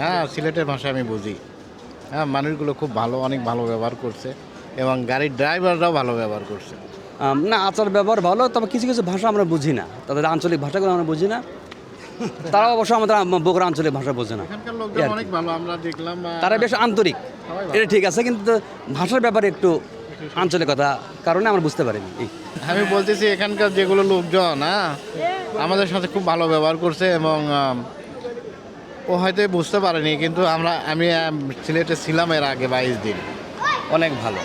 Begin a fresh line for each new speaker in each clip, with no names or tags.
হ্যাঁ সিলেটের ভাষা আমি বুঝি। হ্যাঁ মানুষগুলো খুব ভালো অনেক ভালো ব্যবহার করছে এবং গাড়ির ড্রাইভাররাও ভালো ব্যবহার করছে।
না আচার ব্যবহার ভালো তবে কিছু কিছু ভাষা আমরা বুঝি না। তাদের আঞ্চলিক ভাষাগুলো আমরা বুঝি না। তারা অবশ্য আমাদের আম- বগুড়া আঞ্চলিক ভাষা বোঝে না। তারা বেশ আন্তরিক। এটা ঠিক আছে কিন্তু ভাষার ব্যাপারে একটু আঞ্চলিকতা কারণে আমরা বুঝতে পারিনি।
আমি বলতেছি এখানকার যেগুলো লোকজন হ্যাঁ আমাদের সাথে খুব ভালো ব্যবহার করছে এবং ও হয়তো বুঝতে পারেনি, কিন্তু আমরা, আমি সিলেটে ছিলাম এর আগে বাইশ দিন।
অনেক ভালো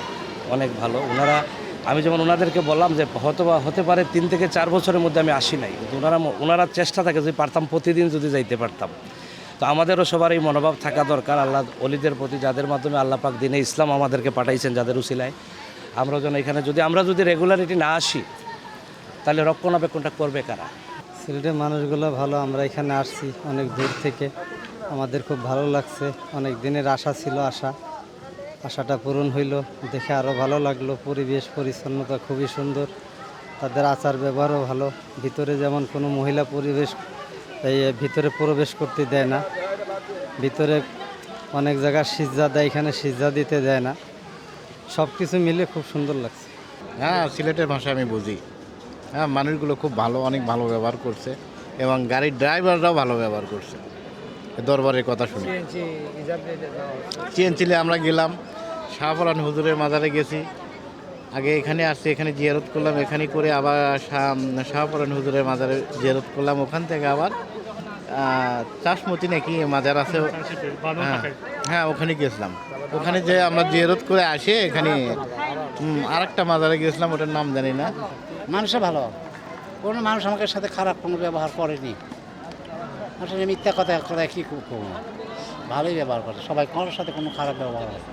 অনেক ভালো। ওনারা, আমি যেমন ওনাদেরকে বললাম যে হয়তো বা হতে পারে তিন থেকে চার বছরের মধ্যে আমি আসি নাই। কিন্তু ওনারা ওনারা চেষ্টা থাকে যদি পারতাম প্রতিদিন যদি যাইতে পারতাম। তো আমাদেরও সবার এই মনোভাব থাকা দরকার। আল্লাহ অলিদের প্রতি যাদের মাধ্যমে আল্লাহ পাক দিনে ইসলাম আমাদেরকে পাঠাইছেন যাদের উসিলায়। আমরা যেন এখানে যদি, আমরা যদি রেগুলারিটি না আসি, তাহলে রক্ষণাবেক্ষণটা করবে কারা?
সিলেটের মানুষগুলো ভালো, আমরা এখানে আসছি অনেক দূর থেকে। আমাদের খুব ভালো লাগছে, অনেক দিনের আশা ছিল আশা। আশাটা পূরণ হইল, দেখে আরও ভালো লাগল। পরিবেশ পরিচ্ছন্নতা খুবই সুন্দর, তাদের আচার ব্যবহারও ভালো। ভিতরে যেমন কোনো মহিলা পরিবেশ, এই ভিতরে প্রবেশ করতে দেয় না। ভিতরে অনেক জায়গায় সিজ্জা দেয়, এখানে সিজ্জা দিতে দেয় না। সব কিছু মিলে খুব সুন্দর লাগছে।
হ্যাঁ সিলেটের ভাষা আমি বুঝি। হ্যাঁ মানুষগুলো খুব ভালো অনেক ভালো ব্যবহার করছে এবং গাড়ির ড্রাইভাররাও ভালো ব্যবহার করছে। দরবারের কথা শুনে। চিএনচিলে আমরা গেলাম শাহপরান হুজুরের মাজারে গেছি। আগে এখানে আসছি এখানে জিয়ারত করলাম এখানে করে আবার শাহ- শাহপরান হুজুরের মাজারে জিয়ারত করলাম। ওখান থেকে আবার চাষমতি নাকি মাজার আছে হ্যাঁ হ্যাঁ ওখানে গেছিলাম। ওখানে যে আমরা জিয়ারত করে আসে এখানে আর একটা মাজারে গিয়েছিলাম ওটার নাম জানি না।
মানুষে ভালো। কোনো মানুষ আমাকে সাথে খারাপ কোনো ব্যবহার করেনি। আসলে মিথ্যা কথা কথা কি করব ভালোই ব্যবহার করে। সবাই কারোর সাথে কোনো খারাপ ব্যবহার হয়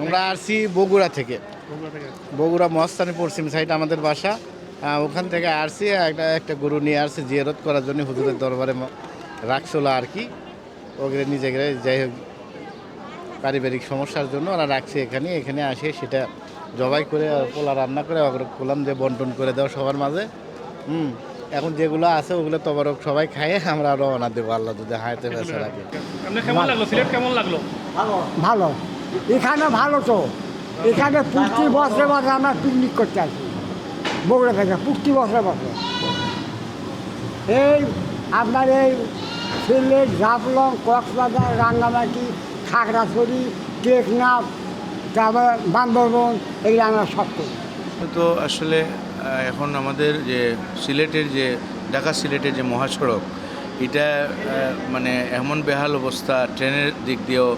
আমরা আসছি বগুড়া থেকে। বগুড়া মস্তানি পশ্চিম সাইড আমাদের বাসা। ওখান থেকে আসছি একটা একটা গরু নিয়ে আসছি জিয়ারত করার জন্য হুজুরের দরবারে রাখছিল আর কি। ওগুলো নিজে যাই হোক পারিবারিক সমস্যার জন্য ওরা রাখছে এখানে এখানে আসে সেটা জবাই করে পোলা রান্না করে করলাম যে বন্টন করে দেওয়া সবার মাঝে। হুম এখন যেগুলো আছে ওগুলো তবরক সবাই খায় আমরা রওনা দেবো আল্লাহ যদি হাইতে বেসে রাখে।
কেমন লাগল? সিলেট কেমন লাগল?
ভালো। এখানে ভালো তো। এখানে প্রতি বছরে বসে আমরা পিকনিক করতে আসি। বগুড়া থেকে প্রতি বছরে বসে এই আপনার এই সিলেট ঝাপলং কক্সবাজার রাঙ্গামাটি খাগড়াছড়ি, টেকনাফ, তারপরে বান্দরবন, এগুলো আমরা সব করি।
তো আসলে এখন আমাদের যে সিলেটের যে, ঢাকা সিলেটের যে মহাসড়ক, এটা মানে এমন বেহাল অবস্থা, ট্রেনের দিক দিয়েও,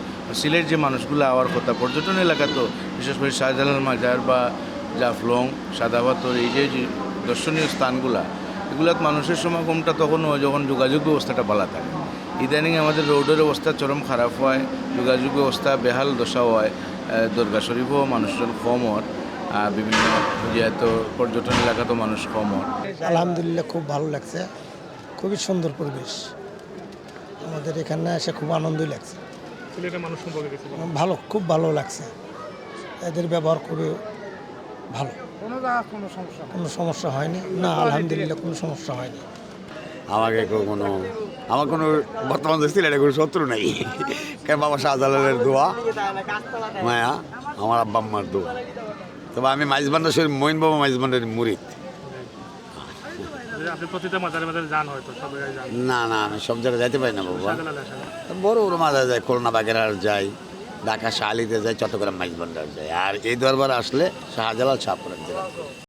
সিলেট যে মানুষগুলো আওয়ার কথা, পর্যটন এলাকা তো, বিশেষ করে শাহজালাল মাজার বা জাফলং, সাদাবাতর, এই যে দর্শনীয় স্থানগুলা, এগুলোত মানুষের সমাগমটা তখন যখন যোগাযোগ ব্যবস্থাটা ভালো থাকে। ইদানিং আমাদের রোডের অবস্থা চরম খারাপ হয় যোগাযোগ ব্যবস্থা বেহাল দশা হয় দুর্গা শরীফও মানুষজন কম হয় আহ, বিভিন্ন যেহেতু পর্যটন এলাকাতেও মানুষ কম হয়
আলহামদুলিল্লাহ খুব ভালো লাগছে খুবই সুন্দর পরিবেশ। আমাদের এখানে এসে খুব আনন্দই লাগছে। ভালো খুব ভালো লাগছে। এদের ব্যবহার খুবই ভালো। কোনো সমস্যা হয়নি। না আলহামদুলিল্লাহ কোনো সমস্যা হয়নি।
আমাকে কেউ কোনো আমার কোনো বর্তমান সিলেটে কোনো শত্রু নেই। কেন বাবা শাহজালালের দোয়া? মায়া আমার আব্বা আম্মার দোয়া। তবে আমি মাইজবান্ডার শরীর মইন বাবা মাইজবান্ডার মুরিদ।
মাজারে মাজারে
না না আমি সব জায়গায় যাইতে পারি না বাবা। বড় বড় মাঝে যাই খুলনা বাগেরহাট যাই ঢাকা শাহালিতে যাই চট্টগ্রাম মাইজবান্ডার যাই আর এই দরবার আসলে শাহজালাল শাহপুরের জেলা